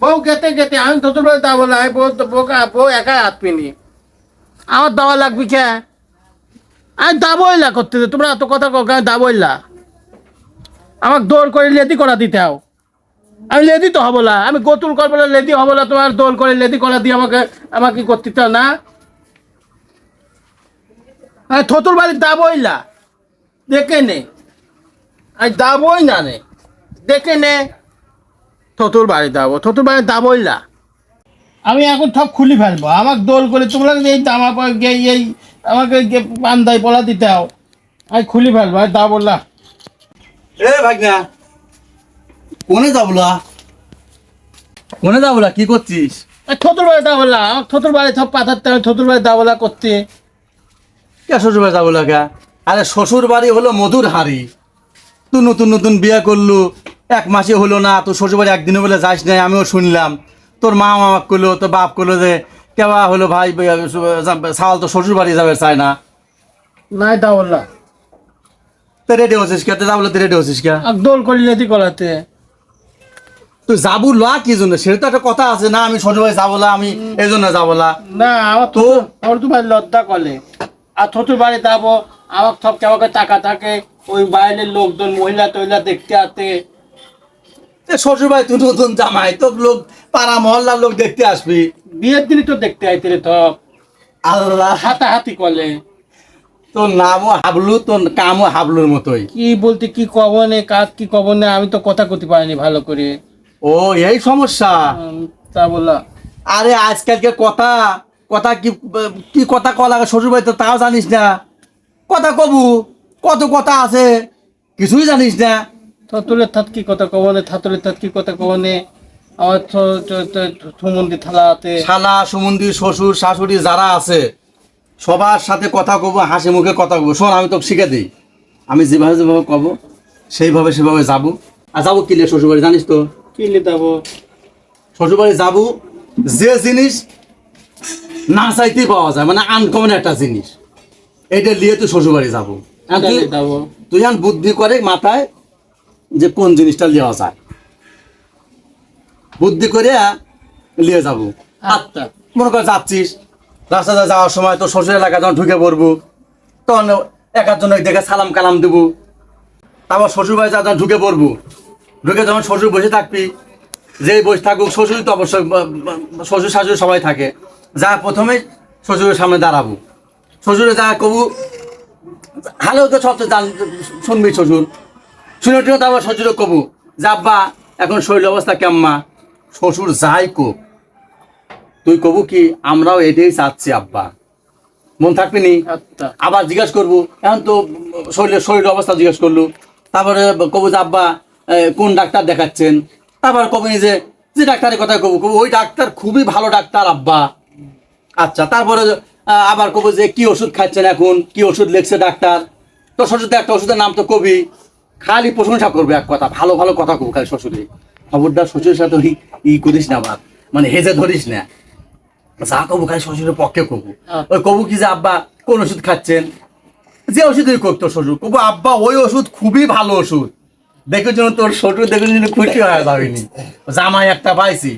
বউ গেতে গেতে আমি দাবো না বউ বউ একাই হাত পিনি। আমার দাওয়া লাগবি কে? আমি করতে, তোমরা এত কথা আমি আমাকে করে লেদি করা দিতে হও। আমি লেদি তো হব না, আমি গোতুল করব না, লেদি হব না, তোমার দৌড় করে লেদি করা দিয়ে আমাকে আমাকে করতে না? আমি থতুর বাড়ি দাবইলা দেখে নে। আমি দাবই না নে, দেখে নে। থতুর বাড়ি দাবো থতুর বাড়ি দাবইলা আমি এখন সব খুলি ফেলব। আমাকে দোল করে তোমরা এই জামা পা- এই এই আমাকে পান্দায় পলা দিতে হও আমি খুলি ফেলব আর দাবো না। এ ভাগনা কোনে যাবলা কোনে যাবলা কি করছিস? থতুর বাড়ি দাবলা থতুর বাড়ি সব পাথারতে আমি থতুর বাড়ি দাবলা করতে। কে শ্বশুর বাড়ি যাবলা কে? আরে শ্বশুর বাড়ি হলো মধুর হাড়ি। তুই নতুন নতুন বিয়ে করলু এক মাসে হলো না তোর শ্বশুর বাড়ি একদিনও বলে যাস নাই আমিও শুনলাম। তোর মা মামা করল তোর বাপ করল যে কেবা হলো ভাই সাওয়াল তো শ্বশুর বাড়ি যাবে চায় না। নাই দাবলা তো রেডি হচ্ছিস কে? তো যাবলো রেডি হচ্ছিস কে? দোল করি লেদি করাতে তুই যাবু লা কি জন্য? সেটা তো একটা কথা আছে না আমি শ্বশুর বাড়ি যাব না আমি এই জন্য যাব না না আমার তো? আমার তো ভাই লজ্জা করে। আর থতুর বাড়ি যাব আমার সব কেমন টাকা থাকে ওই বাইরের লোকজন মহিলা টহিলা দেখতে আসতে এ শ্বশুর বাড়ি তুই নতুন জামাই তোর লোক পাড়া মহল্লার লোক দেখতে আসবি। বিয়ের দিনই তো দেখতে আইতে তো। আল্লাহ। হাতাহাতি করলে তোর নামও হাবলু তোর কামও হাবলুর মতোই। কি বলতে কি কবনে কাজ কি কবনে আমি তো কথা করতে পারিনি ভালো করে। ও এই সমস্যা। তা বলা। আরে আজকালকে কথা কথা কি কি কথা কলা শ্বশুর বাড়িতে তাও জানিস না। কথা কবু কত কথা আছে কিছুই জানিস না। থতুলের থাত কি কথা কবনে থাতুলের থাত কি কথা কবনে? আমার থুমন্দি থালাতে শালা সুমন্দি শ্বশুর শাশুড়ি যারা আছে সবার সাথে কথা কব হাসি মুখে কথা কব। শোন আমি তোকে শিখে দিই। আমি যেভাবে যেভাবে কব সেইভাবে সেভাবে যাব। আর যাব কিলে শ্বশুরবাড়ি জানিস তো? কি লিতাবো শ্বশুরবাড়ি যাব যে জিনিস না চাইতেই পাওয়া যায় মানে আনকমন একটা জিনিস। এটা নিয়ে তুই শ্বশুরবাড়ি যাব। তুই বুদ্ধি করে মাথায় যে কোন জিনিসটা নেওয়া যায়। বুদ্ধি করে নিয়ে যাব। আচ্ছা মনে কর যাচ্ছিস। রাস্তাতে যাওয়ার সময় তো শ্বশুর এলাকা যখন ঢুকে পড়ব তখন একার জন্য দেখে সালাম কালাম দেবো। তারপর শ্বশুর বাড়ি যখন ঢুকে পড়ব। ঢুকে যখন শ্বশুর বসে থাকবি যেই বসে থাকুক শ্বশুরই তো অবশ্যই শ্বশুর শাশুড়ি সবাই থাকে। যা প্রথমে শ্বশুরের সামনে দাঁড়াবো। শ্বশুরে যা কবু হ্যালো তো সব তো জান- শুনবি শ্বশুর। শুনে টুনে তারপর শ্বশুরে কবু। যাব্বা এখন শরীর অবস্থা কেম্মা। শ্বশুর যাই কোক তুই কবু কি আমরাও এটাই চাচ্ছি আব্বা। মন থাকবি নি? আচ্ছা। আবার জিজ্ঞাসা করব এখন তো শরীরের শরীর অবস্থা জিজ্ঞেস করলু। তারপরে কবু আব্বা কোন ডাক্তার দেখাচ্ছেন? তারপর কবু নি যে যে ডাক্তারের কথা কবু কবু ওই ডাক্তার খুবই ভালো ডাক্তার আব্বা। আচ্ছা তারপরে আবার কবু যে কি ওষুধ খাচ্ছেন এখন কি ওষুধ লিখছে ডাক্তার? তো শ্বশুর একটা ওষুধের নাম তো কবি। খালি প্রশংসা করবে এক কথা ভালো ভালো কথা কবু খালি শ্বশুরে। খবরদার শ্বশুরের সাথে ওই ই করিস না আবার মানে হেজে ধরিস না। যা কবু খালি শ্বশুরের পক্ষে কবু। ওই কবু কি যে আব্বা কোন ওষুধ খাচ্ছেন? যে ওষুধই করতো শ্বশুর কবু আব্বা ওই ওষুধ খুবই ভালো ওষুধ। দেখে জন্য তোর শ্বশুর দেখে জন্য খুশি হয়ে যাবেনি জামাই একটা পাইছি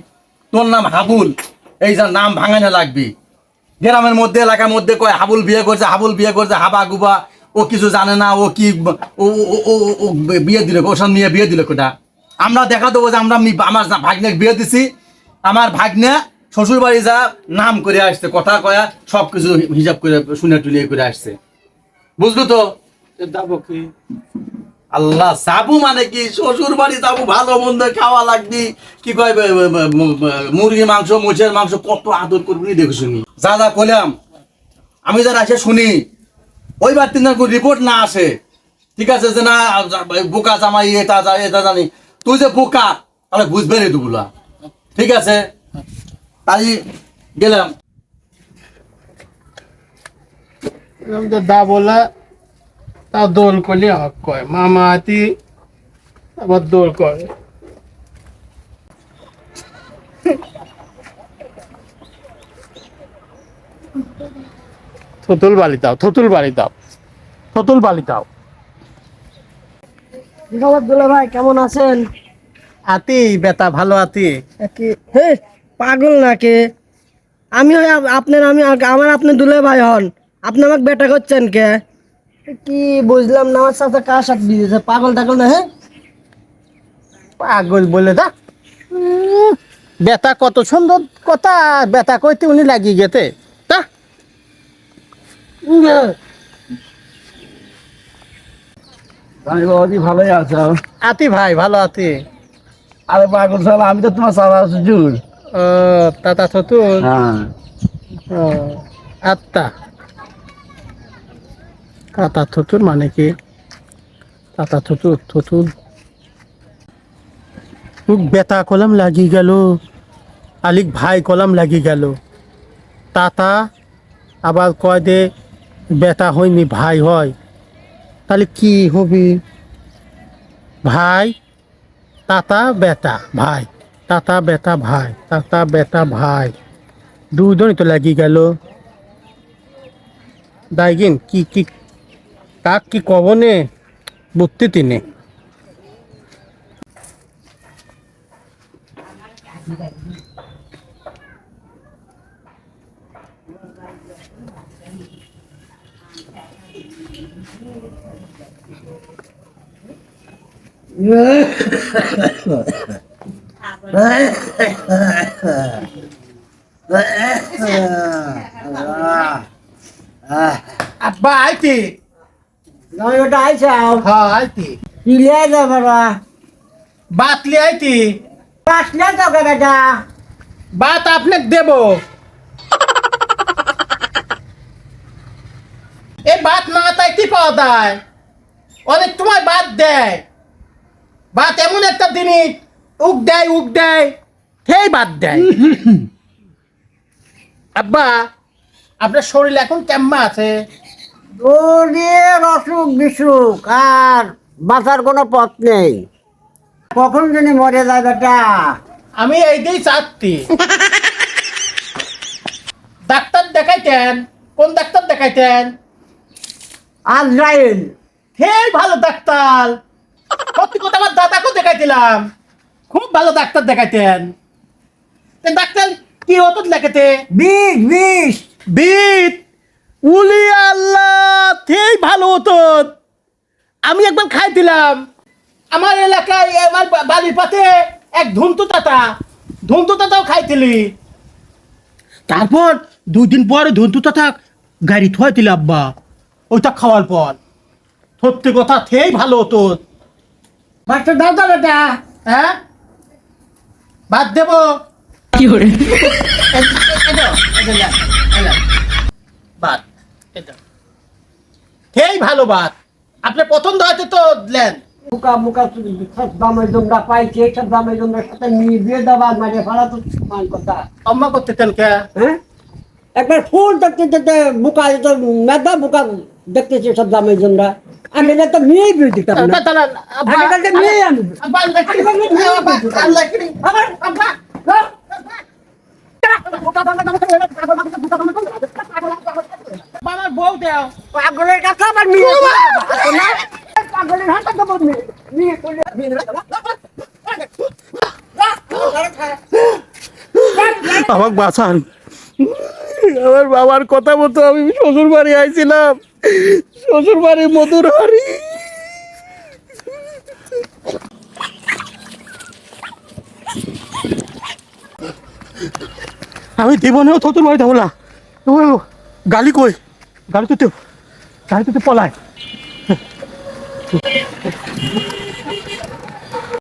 তোর নাম হাবুল এই যার নাম ভাঙানো লাগবি। গ্রামের মধ্যে এলাকার মধ্যে কয় হাবুল বিয়ে করছে হাবুল বিয়ে করছে হাবা গুবা ও কিছু জানে না ও কি ও ও- বিয়ে দিল ওর সঙ্গে নিয়ে বিয়ে দিল কোটা? আমরা দেখা দেবো যে আমরা আমার ভাগ্নে বিয়ে দিছি আমার ভাগ্নে শ্বশুর বাড়ি যা নাম করে আসছে কথা কয়া সব কিছু হিসাব করে শুনে টুলিয়ে করে আসছে। বুঝলো তো? যাব কি? আল্লাহ যাব মানে কি? শ্বশুর বাড়ি যাব ভালো মন্দ খাওয়া লাগবি। কি কয় ব- ব- ব- ম- ব- মুরগি মাংস মোচের মাংস কত আদর করবি দেখে শুনি। যা যা কলাম আমি যারা আসে শুনি। ওইবার তিন রিপোর্ট না আসে। ঠিক আছে যে না, বোকা জামাই, এটা যা, এটা জানি। তুই যে বোকা, তাহলে বুঝবে রে দুগুলা। ঠিক আছে? তাই গেলাম। দা বলা তা দোল করলে হক কয়। মামা আতি আবার দোল করে। থতুল বালি দাও থতুল বালি দাও। থতুল বালি দাও। দুলা ভাই কেমন আছেন? আতি বেটা ভালো আতি। হে পাগল নাকি? আমি হই আপনার আমি আমার আপনি দুলে ভাই হন। আপনি আমাকে বেটা করছেন কে? কি বুঝলাম না আমার সাথে কার সাথে দিয়েছে পাগল টাগল না হ্যাঁ পাগল বলে দা। উম, বেটা কত সুন্দর কথা। বেটা কইতে উনি লাগিয়ে গেতে। ভালোই আছো। আতি ভাই ভালো আতি। আরে পাগল সালা আমি তো তোমার সালা সুজুর ও তাতা থতুন হ্যাঁ। ও আত্মা। তাতা থতুর মানে কি? তাতা থতুর মোক বেটা কলম লাগি গেল। আলিক ভাই কলম লাগি গেল। তাতা আবার কয় দে বেটা হয়নি, ভাই হয়। তাহলে কি হবি? ভাই, তাতা, বেটা, ভাই। তাতা, বেটা, ভাই। তাতা, বেটা, ভাই। দুজনই তো লাগি গেল। দাইগিন, কি কি, কাক কি কবনে বুঝতে তিনে আব্বা আইতি আমি ওটা আইসা হ্যাঁ আইতি পিলিয়ে যা বাবা বাতলি আইতি আসলে তো বেটা বাত আপনাকে দেব এই বাত না তাই কি পাওয়া যায়? অনেক তোমায় বাদ দেয়। বাত এমন একটা জিনিস উক দেয় উক দেয় সেই বাদ দেয়। আব্বা আপনার শরীর এখন কেমন আছে? অসুখ বিসুখ আর বাঁচার কোনো পথ নেই। কখন জানি মরে যায় বেটা। আমি এই দিয়েই চাচ্ছি ডাক্তার দেখাইতেন কোন ডাক্তার দেখাইতেন? আজরাইল। সেই ভালো ডাক্তার। সত্যি কথা আমার দাদাকেও দেখাইছিলাম। খুব ভালো ডাক্তার দেখাইতেন। ডাক্তার কি হতো লেখাতে বিষ বিষ। বিট উলি আল্লাহ সেই ভালো হতো আমি একবার খাইছিলাম। আমার এলাকায় আমার বাড়ির পাতে এক ধুন্তু তাতা ধুন্তু তাতাও খাইছিলি। তারপর দুই দিন পরে ধুন্তু তাতা গাড়ি থুয়াইছিল আব্বা। ওইটা খাওয়ার পর। সত্যি কথা সেই ভালো হতো। বাচ্চা দাও তো বেটা হ্যাঁ? বাদ দেব। কি করে বাদ এটা ভালো বাদ। আপনি পছন্দ হয়তো তো দিলেন মুখা মুখা সব দামের জমরা পাইছে সব দামের জমরার সাথে নিয়ে বিয়ে দেওয়া মানে ফালা তো সমান কথা। অম্মা করতেছেন কে? হ্যাঁ? একবার ফুল দেখতে দেখতে তো মেদা বুকা। দেখতেছে সব দামের জমরা আমি এটা তো না দাঁড়ান, আব্বা, আমি আমার বউ দেও পাগলের আবার পাগলের হাতে আমাকে বাঁচান আমার বাবার কথা মতো আমি শ্বশুর বাড়ি আইছিলাম। শ্বশুর বাড়ি মধুর হারি আমি জীবনেও থতুর বাড়ি যাব না গালি কই? গালি তো গালি তো পলায়।